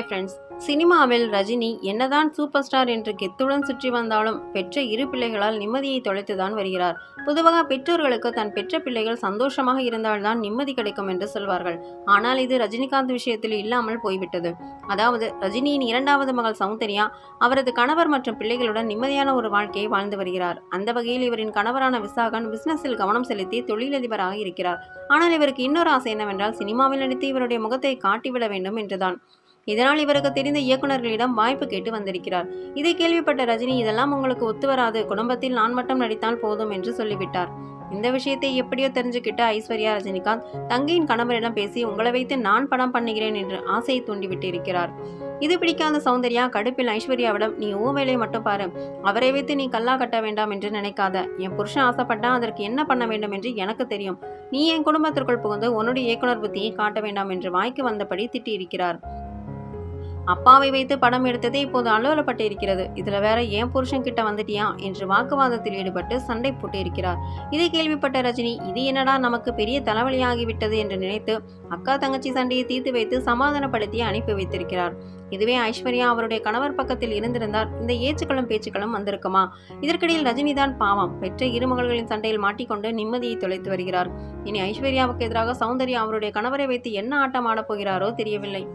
Friends சினிமாவில் ரஜினி என்னதான் super star என்று கெத்துடன் சுற்றி வந்தாலும் பெற்ற இரு பிள்ளைகளால் நிம்மதியை தொலைத்துதான் வருகிறார். பொதுவாக பெற்றோர்களுக்கு தன் பெற்ற பிள்ளைகள் சந்தோஷமாக இருந்தால்தான் நிம்மதி கிடைக்கும் என்று சொல்வார்கள். ஆனால் இது ரஜினிகாந்த் விஷயத்தில் இல்லாமல் போய்விட்டது. அதாவது ரஜினியின் இரண்டாவது மகள் சௌந்தர்யா அவரது கணவர் மற்றும் பிள்ளைகளுடன் நிம்மதியான ஒரு வாழ்க்கையை வாழ்ந்து வருகிறார். அந்த வகையில் இவரின் கணவரான விசாகன் பிசினஸில் கவனம் செலுத்தி தொழிலதிபராக இருக்கிறார். ஆனால் இவருக்கு இன்னொரு ஆசை என்னவென்றால் சினிமாவில் நடித்து இவருடைய முகத்தை காட்டிவிட வேண்டும் என்றுதான். இதனால் இவருக்கு தெரிந்த இயக்குநர்களிடம் வாய்ப்பு கேட்டு வந்திருக்கிறார். இதை கேள்விப்பட்ட ரஜினி இதெல்லாம் உங்களுக்கு ஒத்து வராது. குடும்பத்தில் நான் மட்டும் நடித்தால் போதும் என்று சொல்லிவிட்டார். இந்த விஷயத்தை எப்படியோ தெரிஞ்சுக்கிட்ட ஐஸ்வர்யா ரஜினிகாந்த் தங்கையின் கணவரிடம் பேசி உங்களை வைத்து நான் படம் பண்ணுகிறேன் என்று ஆசையை தூண்டிவிட்டு இருக்கிறார் இது பிடிக்காத சௌந்தர்யா கடுப்பில் ஐஸ்வர்யாவிடம் நீ ஊ வேலையை மட்டும் பாரு. அவரை வைத்து நீ கல்லா கட்ட வேண்டாம் என்று நினைக்காத. என் புருஷன் ஆசைப்பட்டா அதற்கு என்ன பண்ண வேண்டும் என்று எனக்கு தெரியும். நீ என் குடும்பத்திற்குள் புகுந்து உன்னுடைய இயக்குனர் புத்தியை காட்ட வேண்டாம் என்று வாய்க்கு வந்தபடி திட்டியிருக்கிறார். அப்பாவை வைத்து படம் எடுத்ததே இப்போது அலுவலப்பட்டு இருக்கிறது. இதுல வேற ஏன் புருஷன் கிட்ட வந்துட்டியா? என்று வாக்குவாதத்தில் ஈடுபட்டு சண்டை போட்டு இருக்கிறார் இதை கேள்விப்பட்ட ரஜினி இது என்னடா நமக்கு பெரிய தலைவலியாகிவிட்டது என்று நினைத்து அக்கா தங்கச்சி சண்டையை தீர்த்து வைத்து சமாதானப்படுத்தி அனுப்பி வைத்திருக்கிறார். இதுவே ஐஸ்வர்யா அவருடைய கணவர் பக்கத்தில் இருந்திருந்தால் இந்த ஏச்சுக்களும் பேச்சுக்களும் வந்திருக்குமா? இதற்கிடையில் ரஜினி தான் பாவம். பெற்ற இருமகள்களின் சண்டையில் மாட்டிக்கொண்டு நிம்மதியை தொலைத்து வருகிறார். இனி ஐஸ்வர்யாவுக்கு எதிராக சௌந்தர்யா அவருடைய கணவரை வைத்து என்ன ஆட்டம் ஆடப் போகிறாரோ தெரியவில்லை.